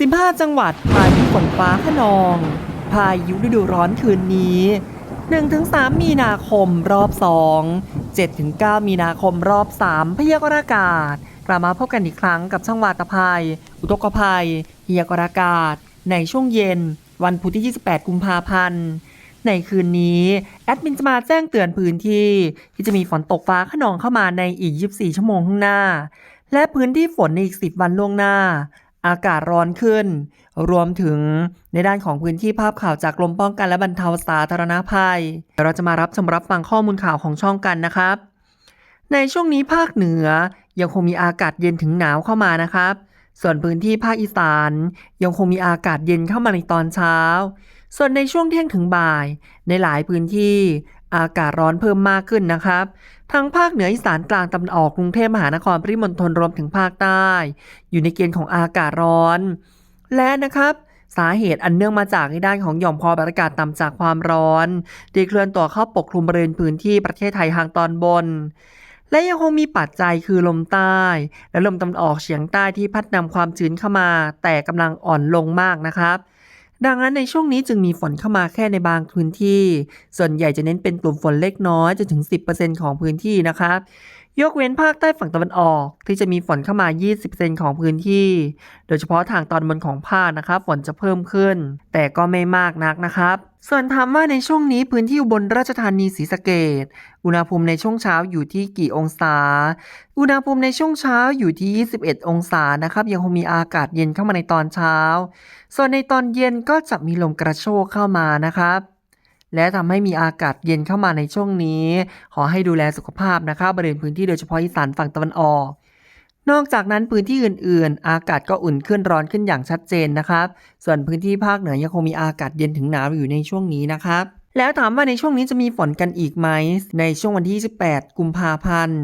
15 จังหวัดพายุฝนฟ้าขนอง พายุฤดูร้อนคืนนี้ 1-3 มีนาคมรอบ 2 7-9 มีนาคมรอบ 3 พยากรณ์อากาศ กลับมาพบกันอีกครั้งกับช่างวาตภัย อุทกภัย พยากรณ์อากาศ ในช่วงเย็น วันพุธที่ 28 กุมภาพันธ์ในคืนนี้ แอดมินจะมาแจ้งเตือนพื้นที่ ที่จะมีฝนตกฟ้าขนองเข้ามาในอีก 24 ชั่วโมงข้างหน้า และพื้นที่ฝนในอีก 10 วันล่วงหน้า อากาศร้อนขึ้น รวมถึงในด้านของพื้นที่ภาพข่าวจากกรมป้องกันและบรรเทาสาธารณภัยเดี๋ยวเราจะมารับชมรับฟังข้อมูลข่าวของช่องกันนะครับ ในช่วงนี้ภาคเหนือยังคงมีอากาศเย็นถึงหนาวเข้ามานะครับ ส่วนพื้นที่ภาคอีสาน ยังคงมีอากาศเย็นเข้ามาในตอนเช้า ส่วนในช่วงเที่ยงถึงบ่าย ในหลายพื้นที่อากาศร้อนเพิ่มมากขึ้นนะครับ ทั้งภาคเหนืออีสานกลางตะวันออกกรุงเทพมหานครปริมณฑลรวมถึงภาคใต้ อยู่ในเกณฑ์ของอากาศร้อน และนะครับสาเหตุอันเนื่องมาจากในด้านของหย่อมความอากาศต่ำจากความร้อนได้เคลื่อนตัวเข้าปกคลุมบริเวณพื้นที่ประเทศไทยทางตอนบน และยังคงมีปัจจัยคือลมใต้ และลมตะวันออกเฉียงใต้ที่พัดนำความชื้นเข้ามา แต่กำลังอ่อนลงมากนะครับ ดังนั้นในช่วงนี้จึงมีฝนเข้ามาแค่ในบางพื้นที่ ส่วนใหญ่จะเน้นเป็นกลุ่มฝนเล็กน้อยจนถึง 10%ของพื้นที่นะครับ ยกเว้นภาคใต้ฝั่งตะวันออก ที่จะมีฝนเข้ามา 20%ของพื้นที่ โดยเฉพาะทางตอนบนของภาคนะครับ ฝนจะเพิ่มขึ้น แต่ก็ไม่มากนักนะครับ ส่วนถามว่าในช่วงนี้พื้นที่อุบลราชธานีศรีสะเกดอุณหภูมิในช่วงเช้าอยู่ที่กี่องศา อุณหภูมิในช่วงเช้าอยู่ที่ 21 องศานะครับ ยังคงมีอากาศเย็นเข้ามาในตอนเช้า ส่วนในตอนเย็นก็จะมีลมกระโชกเข้ามานะครับ และทำให้มีอากาศเย็นเข้ามาในช่วงนี้ ขอให้ดูแลสุขภาพนะครับบริเวณพื้นที่โดยเฉพาะอีสานฝั่งตะวันออก นอกจากนั้นพื้นที่อื่นๆ อากาศก็อุ่นขึ้นร้อนขึ้นอย่างชัดเจนนะครับ ส่วนพื้นที่ภาคเหนือยังคงมีอากาศเย็นถึงหนาวอยู่ในช่วงนี้นะครับแล้วถามว่าในช่วงนี้จะมีฝนกันอีกไหม ในช่วงวันที่28กุมภาพันธ์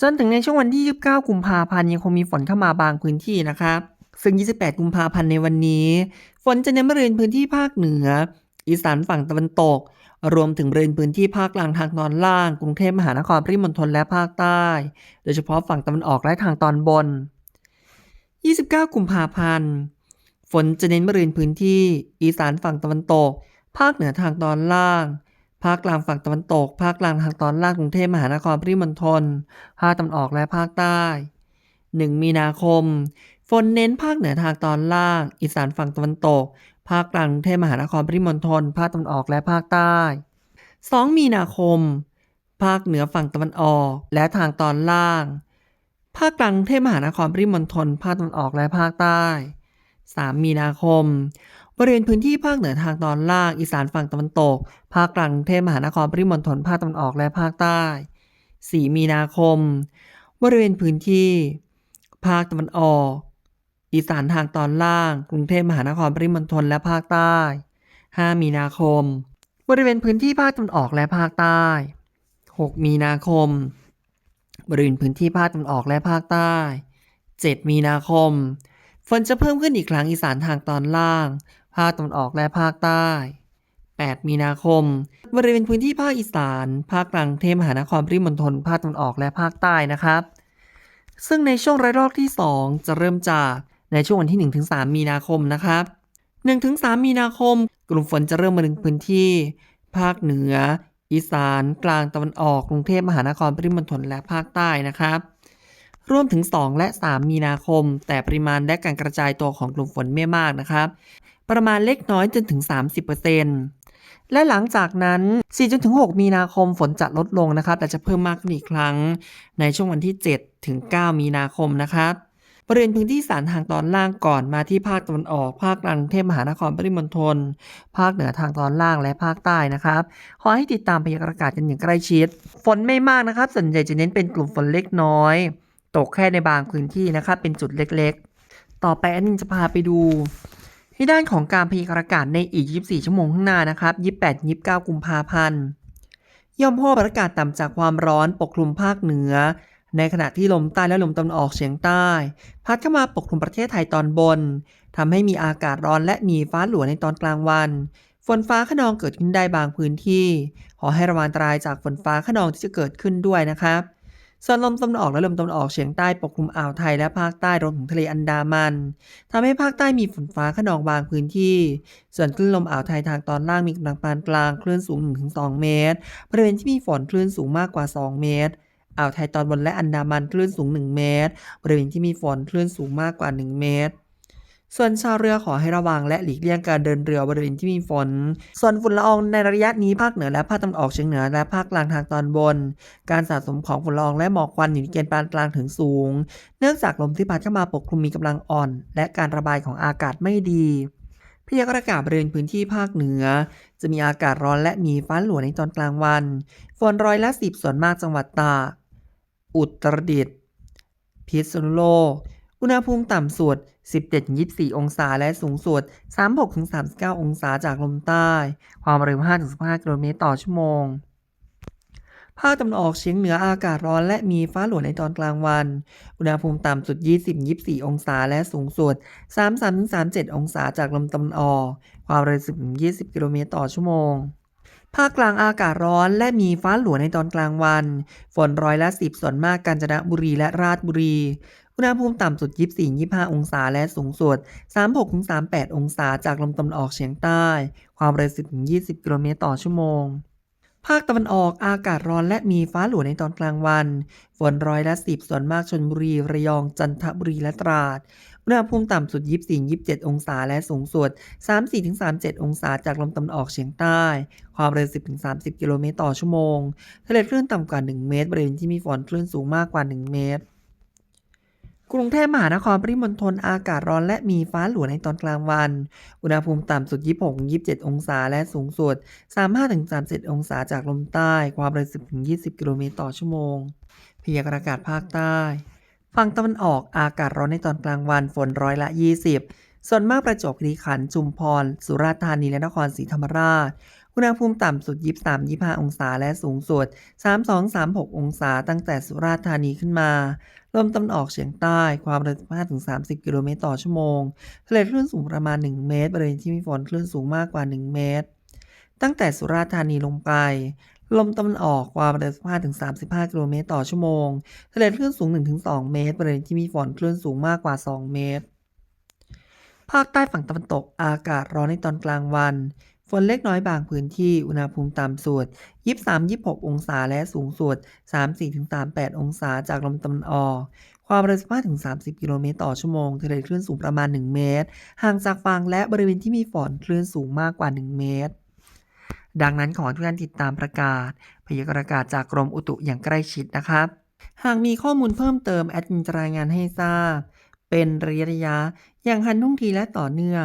จนถึงในช่วงวันที่ 29 กุมภาพันธ์ยังคงมีฝนเข้ามาบางพื้นที่นะครับ ซึ่ง 28 กุมภาพันธ์ในวันนี้ ฝนจะเน้นบริเวณพื้นที่ภาคเหนือ อีสานฝั่งตะวันตก รวมถึงบริเวณพื้นที่ภาคกลางทางตอนล่าง กรุงเทพมหานครปริมณฑลและภาคใต้ โดยเฉพาะฝั่งตะวันออกและทางตอนบน 29 กุมภาพันธ์ ฝนจะเน้นบริเวณพื้นที่อีสานฝั่งตะวันตก ภาคเหนือทางตอนล่าง ภาคกลางฝั่งตะวันตก ภาคกลางทางตอนล่างกรุงเทพมหานครปริมณฑล ภาคตะวันออกและภาคใต้ 1 มีนาคม ฝนเน้นภาคเหนือทางตอนล่าง อีสานฝั่งตะวันตก ภาคกลางกรุงเทพมหานครปริมณฑลภาคตะวันออกและภาคใต้ 2 มีนาคม ภาคเหนือฝั่งตะวันออก และทางตอนล่าง ภาคกลางกรุงเทพมหานครปริมณฑลภาคตะวันออกและภาคใต้ 3 มีนาคมบริเวณพื้นที่ภาคเหนือทางตอนล่าง อีสานฝั่งตะวันตก ภาคกลางกรุงเทพมหานครปริมณฑลภาคตะวันออกและภาคใต้ 4 มีนาคม บริเวณพื้นที่ ภาคตะวันออก อีสานทางตอนล่าง กรุงเทพมหานครปริมณฑลและภาคใต้ 5 มีนาคม บริเวณพื้นที่ภาคตะวันออกและภาคใต้ 6 มีนาคม บริเวณพื้นที่ภาคตะวันออกและภาคใต้ 7 มีนาคม ฝนจะเพิ่มขึ้นอีกครั้งอีสานทางตอนล่าง ภาคตะวันออกและภาคใต้ 8 มีนาคม บริเวณพื้นที่ภาคอีสาน ภาคกลางเทพมหานครปริมณฑลภาคตะวันออกและภาคใต้นะครับ ซึ่งในช่วงระลอกที่ 2 จะเริ่มจาก ในช่วงวันที่ 1-3 มีนาคมนะครับ1-3 มีนาคม กลุ่มฝนจะเริ่มมาถึงพื้นที่ ภาคเหนือ อีสาน กลางตะวันออกกรุงเทพมหานครปริมณฑลและภาคใต้นะครับรวมถึง 2 และ 3 มีนาคม แต่ปริมาณและการกระจายตัวของกลุ่มฝนไม่มากนะครับ ประมาณเล็กน้อยจนถึง 30%และหลังจากนั้น4จนถึง6มีนาคมฝนจะลดลงนะครับ แต่จะเพิ่มมากขึ้นอีกครั้ง ในช่วงวันที่7ถึง9มีนาคมนะครับ บริเวณพื้นที่สารทางตอนล่างก่อนมาที่ภาคตะวันออก ภาคกลางเทพมหานครปริมณฑลภาคเหนือทางตอนล่างและภาคใต้นะครับขอให้ติดตามพยากรณ์อากาศกันอย่างใกล้ชิด ฝนไม่มากนะครับ ส่วนใหญ่จะเน้นเป็นกลุ่มฝนเล็กน้อย ตกแค่ในบางพื้นที่นะครับเป็นจุดเล็กๆ ต่อไปอันนี้จะพาไปดูที่ด้านของการพยากรณ์อากาศในอีก 24 ชั่วโมงข้างหน้านะครับ28 29 กุมภาพันธ์ย่อมพบอากาศต่ำจากความร้อนปกคลุมภาคเหนือ ในขณะที่ลมใต้และลมตะวันออกเฉียงใต้ พัดเข้ามาปกคลุมประเทศไทยตอนบนทำให้มีอากาศร้อนและมีฟ้าหลัวในตอนกลางวัน ฝนฟ้าขนองเกิดขึ้นได้บางพื้นที่ ขอให้ระวังอันตรายจากฝนฟ้าขนองที่จะเกิดขึ้นด้วยนะครับส่วนลมตะวันออกและลมตะวันออกเฉียงใต้ปกคลุมอ่าวไทยและภาคใต้รวมถึงทะเลอันดามันทำให้ภาคใต้มีฝนฟ้าขนองบางพื้นที่ ส่วนคลื่นลมอ่าวไทยทางตอนล่างมีกำลังปานกลางคลื่นสูง 1-2 เมตร บริเวณที่มีฝนคลื่นสูงมากกว่า 2 เมตร อ่าวไทยตอนบนและอันดามันคลื่นสูง 1 เมตร บริเวณที่มีฝนคลื่นสูงมากกว่า 1 เมตร ส่วนชาวเรือขอให้ระวังและหลีกเลี่ยงการเดินเรือบริเวณที่มีฝน ส่วนฝุ่นละอองในระยะนี้ภาคเหนือและภาคตะวันออกเฉียงเหนือและภาคกลางทางตอนบน การสะสมของฝุ่นละอองและหมอกควันอยู่ในเกณฑ์ปานกลางถึงสูง เนื่องจากลมที่พัดเข้ามาปกคลุมมีกำลังอ่อน และการระบายของอากาศไม่ดีพยากรณ์อากาศบริเวณพื้นที่ภาคเหนือ จะมีอากาศร้อนและมีฟ้าหลวในตอนกลางวัน ฝนร้อยละสิบส่วนมากจังหวัดตาก อุตรดิตถ์พิษณุโลก อุณหภูมิต่ำสุด 17-24 องศาและสูงสุด 36-39 องศาจากลมใต้ ความเร็ว 5-15 กิโลเมตรต่อชั่วโมง ภาคตะวันออกเฉียงเหนืออากาศร้อนและมีฟ้าหลวในตอนกลางวัน อุณหภูมิต่ำสุด 20-24 องศาและสูงสุด 33-37 องศาจากลมตะวันออก ความเร็ว 10-20 กิโลเมตรต่อชั่วโมง ภาคกลางอากาศร้อนและมีฟ้าหลัวในตอนกลางวัน ฝนร้อยละ10ส่วนมากกาญจนบุรีและราชบุรี อุณหภูมิต่ำสุด 24-25 องศาและสูงสุด 36-38 องศาจากลมตะวันออกเฉียงใต้ ความเร็ว10-20 กิโลเมตรต่อชั่วโมง ภาคตะวันออกอากาศร้อนและมีฟ้าหลัวในตอนกลางวัน ฝนร้อยละสิบส่วนมากชนบุรี ระยอง จันทบุรีและตราด อุณหภูมิต่ำสุด 24-27 องศาและสูงสุด 34-37 องศาจากลมตะวันออกเฉียงใต้ ความเร็ว 10-30 กิโลเมตรต่อชั่วโมง ทะเลคลื่นต่ำกว่า 1 เมตร บริเวณที่มีฝนคลื่นสูงมากกว่า 1 เมตร กรุงเทพมหานครปริมณฑลอากาศร้อนและมีฟ้าหลัวในตอนกลางวัน อุณหภูมิต่ำสุด 26-27 องศาและสูงสุด 35-37 องศาจากลมใต้ ความเร็ว 10-20 กิโลเมตรต่อชั่วโมง พยากรณ์อากาศภาคใต้ ฝั่งตะวันออกอากาศร้อนในตอนกลางวัน ฝนร้อยละ 20 ส่วนมากประจวบคีรีขันธ์ชุมพร สุราษฎร์ธานีและนครศรีธรรมราช อุณหภูมิต่ำสุด 23-25 องศา และสูงสุด 32-36 องศา ตั้งแต่สุราษฎร์ธานีขึ้นมา ลมตะวันออกเฉียงใต้ ความเร็ว15-30 กิโลเมตรต่อชั่วโมง ทะเลคลื่นสูงประมาณ 1 เมตร บริเวณที่มีฝนคลื่นสูงมากกว่า 1 เมตร ตั้งแต่สุราษฎร์ธานีลงไปลมตะวันออกความเร็ว15-35 กิโลเมตรต่อชั่วโมง ทะเลคลื่นสูง 1-2 เมตร บริเวณที่มีฝนคลื่นสูงมากกว่า 2 เมตร ภาคใต้ฝั่งตะวันตกอากาศร้อนในตอนกลางวัน ฝนเล็กน้อยบางพื้นที่อุณหภูมิต่ำสุด 23-26 องศาและสูงสุด 34-38 องศาจากลมตะวันออก ความเร็ว15-30 กิโลเมตรต่อชั่วโมงทะเลคลื่นสูงประมาณ 1 เมตร ห่างจากฝั่งและบริเวณที่มีฝนคลื่นสูงมากกว่า 1 เมตร ดังนั้นขอทุกท่านติดตามประกาศ พยากรณ์อากาศจากกรมอุตุอย่างใกล้ชิดนะครับ หากมีข้อมูลเพิ่มเติมแอดมินจะรายงานให้ทราบ เป็นระยะระยะอย่างทันท่วงทีและต่อเนื่อง